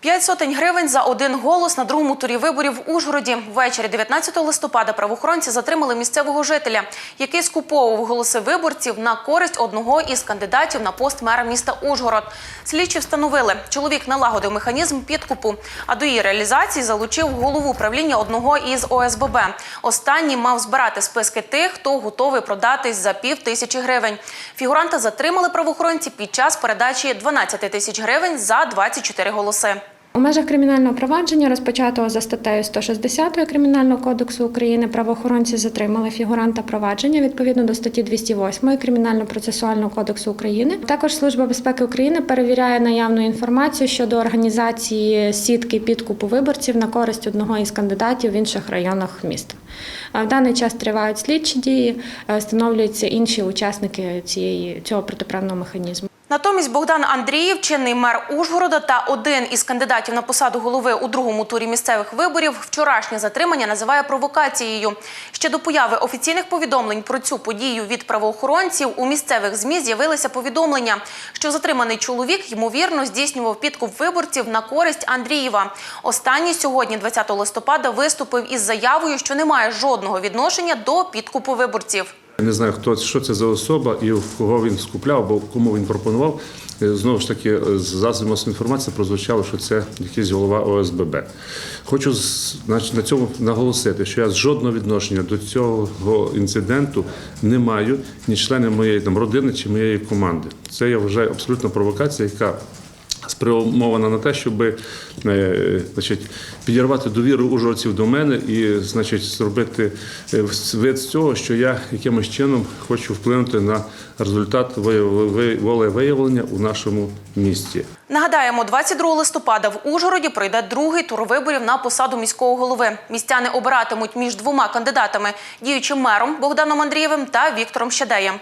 П'ять сотень гривень за один голос на другому турі виборів в Ужгороді. Ввечері 19 листопада правоохоронці затримали місцевого жителя, який скуповував голоси виборців на користь одного із кандидатів на пост мера міста Ужгород. Слідчі встановили, чоловік налагодив механізм підкупу, а до її реалізації залучив голову правління одного із ОСББ. Останній мав збирати списки тих, хто готовий продатись за пів тисячі гривень. Фігуранта затримали правоохоронці під час передачі 12 тисяч гривень за 24 голоси. У межах кримінального провадження, розпочатого за статтею 160 Кримінального кодексу України, правоохоронці затримали фігуранта провадження відповідно до статті 208 Кримінально-процесуального кодексу України. Також Служба безпеки України перевіряє наявну інформацію щодо організації сітки підкупу виборців на користь одного із кандидатів в інших районах міста. В даний час тривають слідчі дії, е, встановлюються інші учасники цієї цього протиправного механізму. Натомість Богдан Андріїв, чинний мер Ужгорода та один із кандидатів на посаду голови у другому турі місцевих виборів, вчорашнє затримання називає провокацією. Ще до появи офіційних повідомлень про цю подію від правоохоронців у місцевих змі з'явилися повідомлення, що затриманий чоловік ймовірно здійснював підкуп виборців на користь Андрієва. Останній сьогодні, 20 листопада, виступив із заявою, що не має жодного відношення до підкупу виборців. Я не знаю, хто що це за особа і в кого він скупляв, або кому він пропонував. Е, Знову ж таки, з засобів масової інформації прозвучало, що це якийсь голова ОСББ. Хочу значить, на цьому наголосити, що я жодного відношення до цього інциденту не маю, ні члени моєї там родини чи моєї команди. Це я вважаю абсолютно провокація, яка спрямована на те, щоб е, значить, підірвати довіру ужгородців до мене і значить, зробити е, вид з цього, що я якимось чином хочу вплинути на результат виявлення- волевиявлення у нашому місті. Нагадаємо, 22 листопада в Ужгороді пройде другий тур виборів на посаду міського голови. Містяни обиратимуть між двома кандидатами – діючим мером Богданом Андрієвим та Віктором Щадеєм.